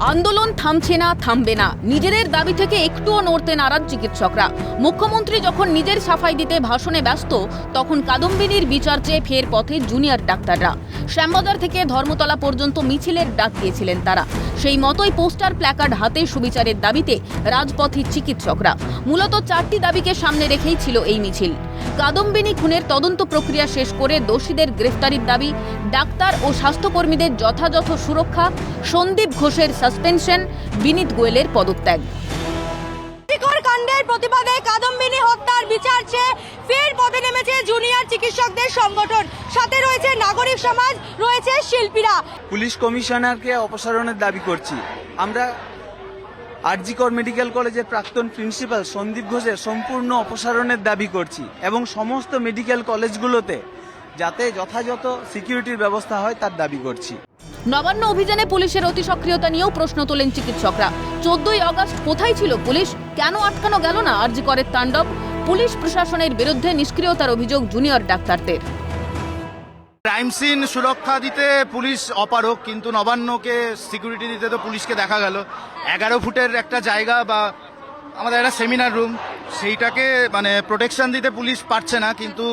আন্দোলন থামছে না, থামবে না। নিজেদের দাবি থেকে একটুও নড়তে নারাজ চিকিৎসকরা। মুখ্যমন্ত্রী যখন নিজের সাফাই দিতে ভাষণে ব্যস্ত, তখন কাদম্বিনীর বিচার চেয়ে ফের পথে জুনিয়র ডাক্তাররা। শ্যামবাজার থেকে ধর্মতলা পর্যন্ত মিছিলের ডাক দিয়েছিলেন তারা। সেই মতোই পোস্টার প্ল্যাকার্ড হাতে সুবিচারের দাবিতে রাজপথে চিকিৎসকরা। মূলত চারটি দাবিকে সামনে রেখেই ছিল এই মিছিল। কাদম্বিনী খুনের তদন্ত প্রক্রিয়া শেষ করে দোষীদের গ্রেফতারির দাবি ডাক্তার ও স্বাস্থ্যকর্মীদের যথাযথ সুরক্ষা সন্দীপ ঘোষের সাসপেনশন বিনীত গোয়েলের পদত্যাগ। কাণ্ডের প্রতিবাদে কাদম্বিনী হত্যার বিচার চেয়ে ফের পথে নেমেছে জুনিয়র চিকিৎসকদের সংগঠন। সাথে রয়েছে নাগরিক সমাজ রয়েছে শিল্পীরা। পুলিশ কমিশনারকে অপসারণের দাবি করছি। আমরা আরজিকর মেডিকেল কলেজের প্রাক্তন প্রিন্সিপাল সন্দীপ ঘোষের সম্পূর্ণ অপসারণের দাবি করছি এবং সমস্ত মেডিকেল কলেজগুলোতে যাতে যথাযথ সিকিউরিটির ব্যবস্থা হয় তার দাবি করছি। নবান্ন অভিযানে পুলিশের অতি সক্রিয়তা নিয়েও প্রশ্ন তোলেন চিকিৎসকরা। চোদ্দই আগস্ট কোথায় ছিল পুলিশ? কেন আটকানো গেল না আরজি করের তাণ্ডব? পুলিশ প্রশাসনের বিরুদ্ধে নিষ্ক্রিয়তার অভিযোগ জুনিয়র ডাক্তারদের। ক্রাইম সিন সুরক্ষা দিতে পুলিশ অপারক কিন্তু নবান্নকে সিকিউরিটি দিতে তো পুলিশকে দেখা গেল। এগারো ফুটের একটা জায়গা বা আমাদের একটা সেমিনার রুম, সেইটাকে মানে প্রোটেকশন দিতে পুলিশ পারছে না, কিন্তু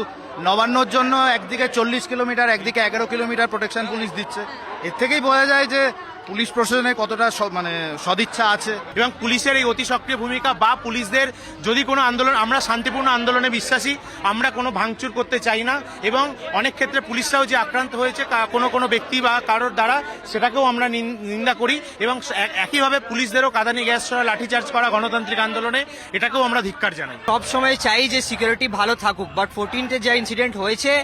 নবান্নর জন্য একদিকে চল্লিশ কিলোমিটার, একদিকে এগারো কিলোমিটার প্রোটেকশন পুলিশ দিচ্ছে। এর থেকেই বোঝা যায় যে পুলিশ প্রশাসনে কতটা স- মানে সদিচ্ছা আছে। এবং পুলিশের এই অতি সক্রিয় ভূমিকা বা পুলিশদের যদি কোনো আন্দোলন আমরা শান্তিপূর্ণ আন্দোলনে বিশ্বাসী আমরা কোনো ভাঙচুর করতে চাই না। এবং অনেক ক্ষেত্রে পুলিশরাও যে আক্রান্ত হয়েছে কোনো কোনো ব্যক্তি বা কারোর দ্বারা সেটাকেও আমরা নিন- নিন্দা করি। এবং এক- একইভাবে পুলিশদেরও কাদানি গ্যাস ছড়া লাঠিচার্জ করা গণতান্ত্রিক আন্দোলনে এটাকেও আমরা ধিক্কার জানাই। সব সময় চাই যে সিকিউরিটি ভালো থাকুক বাট ফোরটিনথে যা ইনসিডেন্ট হয়েছে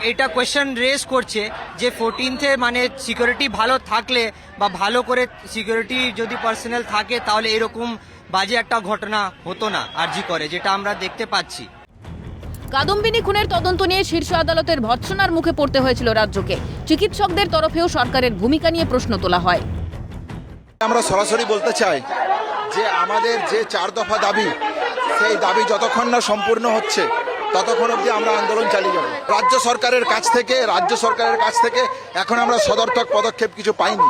এটা কোয়েশ্চেন রেজ করছে যে ফোরটিনথে মানে সিকিউরিটি ভালো থাকলে বা ভালো করে সিকিউরিটি যদি পার্সোনাল থাকে তাহলে এরকম বাজে একটা ঘটনা হতো না আরজি করে যেটা আমরা দেখতে পাচ্ছি। কাদম্বিনী খুনের তদন্ত নিয়ে শীর্ষ আদালতের ভৎসনার মুখে পড়তে হয়েছিল রাজ্যকে। চিকিৎসকদের তরফেও সরকারের ভূমিকা নিয়ে প্রশ্ন তোলা হয়। আমরা সরাসরি বলতে চাই যে আমাদের যে চার দফা দাবি সেই দাবি যতক্ষণ না সম্পূর্ণ হচ্ছে ততক্ষণ অবধি আমরা আন্দোলন চালিয়ে যাব। রাজ্য সরকারের কাছ থেকে রাজ্য সরকারের কাছ থেকে এখন আমরা সদর্থক পদক্ষেপ কিছু পাইনি।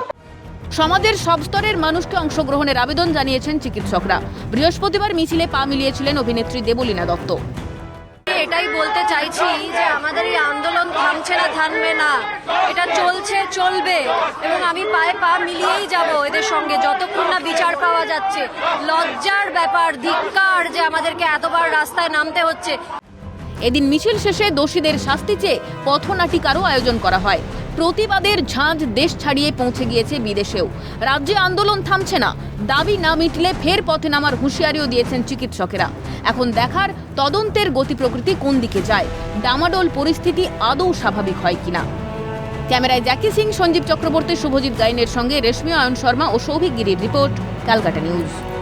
সমাজের সব স্তরের মানুষকে অংশগ্রহণের আবেদন জানিয়েছেন চিকিৎসকরা। বৃহস্পতিবার মিছিলে পা মিলিয়েছিলেন অভিনেত্রী দেবলীনা দত্ত। এটাই বলতে চাইছি যে আমাদের এই আন্দোলন থামছে না থামবে না। এটা চলছে চলবে। এবং আমি পায়ে পা মিলিয়েই যাব এদের সঙ্গে। যতক্ষণ না বিচার পাওয়া যাচ্ছে লজ্জার ব্যাপার ধিক্কার যে আমাদেরকে এতবার রাস্তায় নামতে হচ্ছে। এদিন মিছিল শেষে দোষীদের শাস্তি চেয়ে পথনাটিকারও আয়োজন করা হয়। প্রতিবাদের ঝাঁজ দেশ ছাড়িয়ে পৌঁছে গিয়েছে বিদেশেও। রাজ্যে আন্দোলন থামছে না। দাবি না মিটলে ফের পথে নামার হুঁশিয়ারিও দিয়েছেন চিকিৎসকেরা। এখন দেখার তদন্তের গতি প্রকৃতি কোন দিকে যায়, ডামাডোল পরিস্থিতি আদৌ স্বাভাবিক হয় কিনা। ক্যামেরায় জ্যাকি সিং, সঞ্জীব চক্রবর্তী, শুভজিৎ গাইনের সঙ্গে রেশমি অয়ন শর্মা ও সৌভিক গিরির রিপোর্ট, ক্যালকাটা নিউজ।